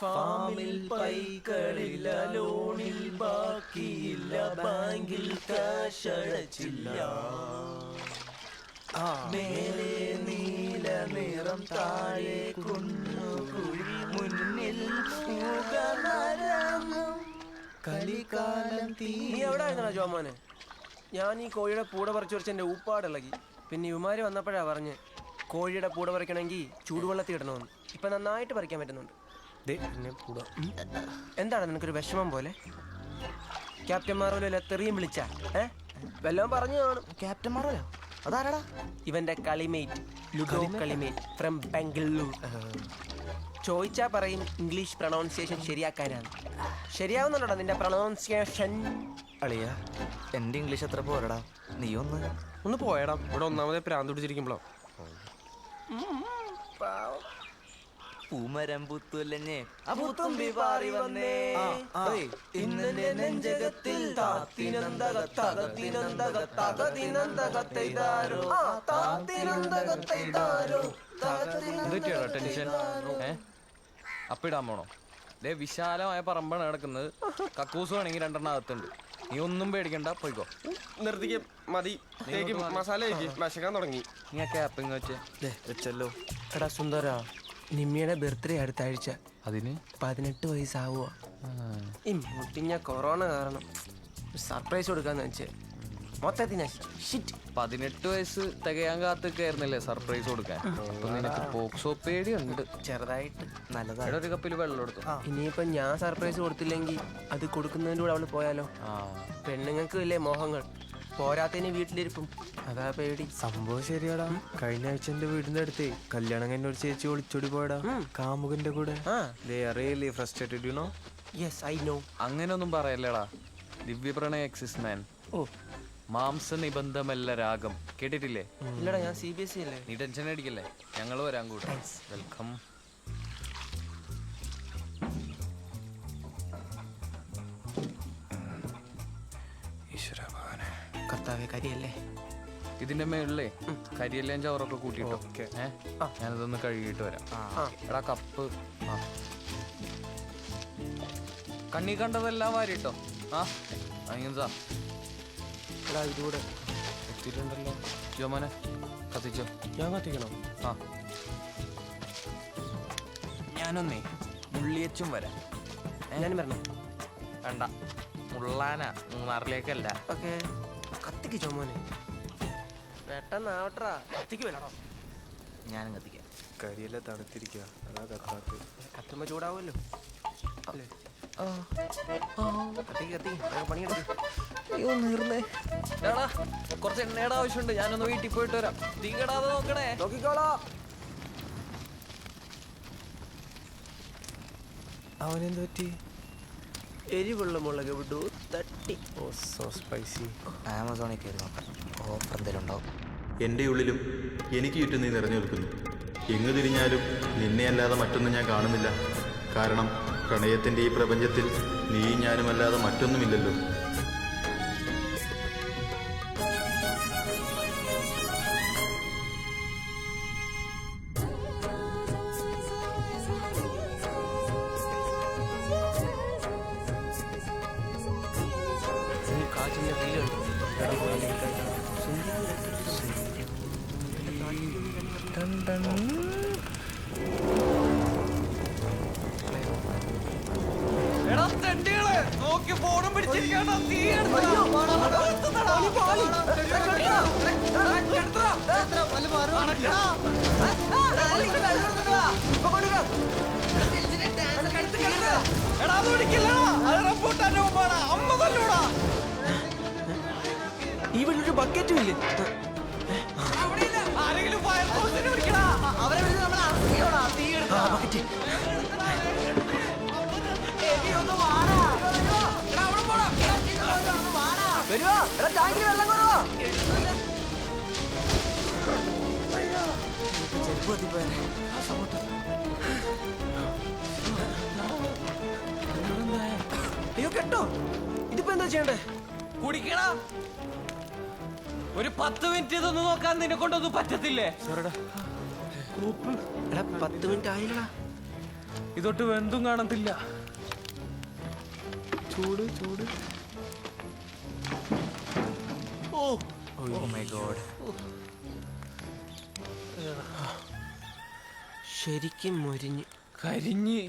ഫാമിൽ പൈക്കളില്ല ലോണിൽ ബാക്കിയില്ല ബാങ്കിൽ കാശ് അടച്ചില്ല. മേലെ നീല നിറം താഴെ കുന്നുകുഴി മുന്നിൽ കലികാലം തീ എവിടെ ജോമോനെ? ഞാൻ ഈ കോഴിയുടെ പൂട പറിച്ചു ഊപ്പാടിളകി. പിന്നെ ഇവമാര് വന്നപ്പോഴാ പറഞ്ഞ് കോഴിയുടെ പൂട പറിക്കണമെങ്കിൽ ചൂടുവെള്ളത്തിൽ ഇടണമെന്ന്. ഇപ്പൊ നന്നായിട്ട് പറിക്കാൻ പറ്റുന്നുണ്ട്. എന്താണ് നിനക്കൊരു വിഷമം പോലെ? ക്യാപ്റ്റൻ മാറോലെ വിളിച്ച? ഏ? വല്ലതും പറഞ്ഞു കാണും. ക്യാപ്റ്റൻ അതാരടാ? ഇവന്റെ കളിമേറ്റ് ലുഡോ കളിമേറ്റ്? ഫ്രം ബാംഗ്ലൂർ ചോദിച്ചാ പറയും ഇംഗ്ലീഷ് പ്രൊണൗൺസിയേഷൻ ശരിയാക്കാനാണ് ശരിയാവുന്നുണ്ടോ നിന്റെ പ്രൊണൗൺസിയേഷൻ അളിയ എന്റെ ഇംഗ്ലീഷ് എത്ര പോരടാ? നീ ഒന്ന്. ഒന്ന് പോയടാ. ഇവിടെ ഒന്നാമതേ പ്രാന്ത് പിടിച്ചിരിക്കുമ്പോഴോ പൂമരം പുത്തുലഞ്ഞേ പുത്തുമ്പി പാറി വന്നേ. ഇന്നെ നെഞ്ചകത്തിൽ താത്തിനന്തക തകത്തിനന്തക തകതിനന്തകത്തെയ്താരോ താത്തിനന്തകത്തെയ്താരോ എന്തൊക്കെയാണോ ടെൻഷൻ. ഏ? അപ്പിടാൻ പോണോ? ദേ വിശാലമായ പറമ്പാണ് കിടക്കുന്നത് കക്കൂസ് വേണമെങ്കിൽ രണ്ടെണ്ണം അകത്തുണ്ട്. നീ ഒന്നും പേടിക്കണ്ട പോയിക്കോ. നിർത്തിക്ക് മതി. മസാല വിശക്കാൻ തുടങ്ങി. നീ ആ ക്യാപ്പിങ് വെച്ചേ. വെച്ചല്ലോ. എടാ സുന്ദര. നിമ്മിയുടെ ബർത്ത്ഡേ അടുത്ത ആഴ്ച. അതിന്? പതിനെട്ട് വയസ്സാവുക ഈ മുട്ടിഞ്ഞ കൊറോണ കാരണം സർപ്രൈസ് കൊടുക്കാന്ന് വെച്ചേ മൊത്തത്തിൽ ഷിറ്റ് പതിനെട്ട് വയസ്സ് തികയാൻ കാത്തുക്കായിരുന്നില്ലേ സർപ്രൈസ് കൊടുക്കാൻ? അപ്പൊ നിനക്ക് പോക്സോ പേടിയുണ്ട്. ചെറുതായിട്ട് നല്ലതായിട്ട് ഒരു കപ്പിൽ വെള്ളം എടുത്തു? ഇനിയിപ്പൊ ഞാൻ സർപ്രൈസ് കൊടുത്തില്ലെങ്കിൽ അത് കൊടുക്കുന്നതിന്റെ കൂടെ അവൾ പോയാലോ? പെണ്ണുങ്ങൾക്ക് ഇല്ലേ മോഹങ്ങൾ? പോരാത്തതിന് വീട്ടിലിരിക്കും. അതാ പേടി. സംഭവം ശരിയാടാ. കഴിഞ്ഞ ആഴ്ച എന്റെ വീടിന്റെ അടുത്ത് കല്യാണം കഴിഞ്ഞ ഒരു ചേച്ചി ഒളിച്ചോടി പോയടാ. കാമുകന്റെ കൂടെ. Really frustrated you know yes I know അങ്ങനെയൊന്നും പറയല്ലേടാ. ദിവ്യപ്രണയ എക്സിസ് മാൻ ഓ. മാംസ നിബന്ധമല്ല രാഗം. കേട്ടിട്ടില്ലേ? ഇല്ലടാ ഞാൻ സി ബി എസ് സി അല്ലേ? നീ ടെൻഷൻ അടിക്കല്ലേ? ഞങ്ങൾ വരാൻ കൂടെ വെൽക്കം കർത്താവെ കരിയല്ലേ? ഇതിന്റെ മേളിലേ കരിയല്ലേ ചവറൊക്കെ കൂട്ടിട്ടോ ഏ? ഞാനിതൊന്ന് കഴുകിയിട്ട് വരാം. എടാ കപ്പ്. ആ. കണ്ണി കണ്ടതെല്ലാം വാരിട്ടോ? ആ അങ്ങനെ എടാ ഇതുകൂടെ എത്തിയിട്ടുണ്ടല്ലോ. ജോമനെ കത്തിച്ചോ? ഞാൻ കത്തിക്കണോ? ആ. ഞാനൊന്നേ മുള്ളിയച്ചും വരാം. ഞാൻ വരണം. വേണ്ട. മുള്ളാനാ മൂന്നാറിലേക്കല്ല. ഓക്കെ. കത്തിക്ക് ചോമോനെ. പെട്ടെന്നാവട്ടാ കത്തിക്ക് വരണോ ഞാനും കത്തിക്കാം. കരിയെല്ലാം തണുത്തിരിക്കുക അതാ കത്താത്ത് കത്തുമ്പോ ചൂടാവുമല്ലോ. അല്ലേ? കത്തിക്ക് വേഗം പണിയെടുക്ക്. അയ്യോ നീർന്നേ. എടാ കുറച്ച് എണ്ണയുടെ ആവശ്യമുണ്ട്. ഞാനൊന്ന് വീട്ടിൽ പോയിട്ട് വരാം. തീ കെടാതെ നോക്കണേ. നോക്കിക്കോളാ. അവനെന്ത് പറ്റി? എരിവുള്ള മുളക് വിടൂ. തട്ടി. ഓ സോ സ്പൈസി ആമസോണിൽ കയറി നോക്കാം. ഓഫർ എന്തെങ്കിലും ഉണ്ടാവും എന്റെ ഉള്ളിലും എനിക്ക് ചുറ്റും നീ നിറഞ്ഞു നിൽക്കുന്നു എങ്ങു തിരിഞ്ഞാലും നിന്നെ അല്ലാതെ മറ്റൊന്നും ഞാൻ കാണുന്നില്ല. കാരണം പ്രണയത്തിന്റെ ഈ പ്രപഞ്ചത്തിൽ നീ ഞാനും അല്ലാതെ മറ്റൊന്നുമില്ലല്ലോ. നീ ഫീൽ തെണ്ടികളെ നോക്കി ഫോണും പിടിച്ചിരിക്കാണ് തീ. എടാ അത് പിടിക്കില്ലടാ അത് റംബൂട്ടാന്റെ മുമ്പാണ് അമ്മ വീട്ടിലൊരു ബക്കറ്റും ഇല്ലേ? വരുവാ. എടാ ടാങ്കിൽ വെള്ളം അയ്യോ കേട്ടോ. ഇതിപ്പോ എന്താ ചെയ്യണ്ടേ? കുടിക്കടാ. ഒരു പത്ത് മിനിറ്റ് ഇതൊന്ന് നോക്കാൻ നിന്നെ കൊണ്ടൊന്നും പറ്റത്തില്ലേ? എടാ പത്ത് മിനിറ്റ് ആയില്ലടാ. ഇതൊട്ട് വെന്തും കാണത്തില്ല. ചൂട് ചൂട്. ഓ. ഓ മൈ ഗോഡ് ശരിക്കും മുരിഞ്ഞ്. കരിഞ്ഞ്.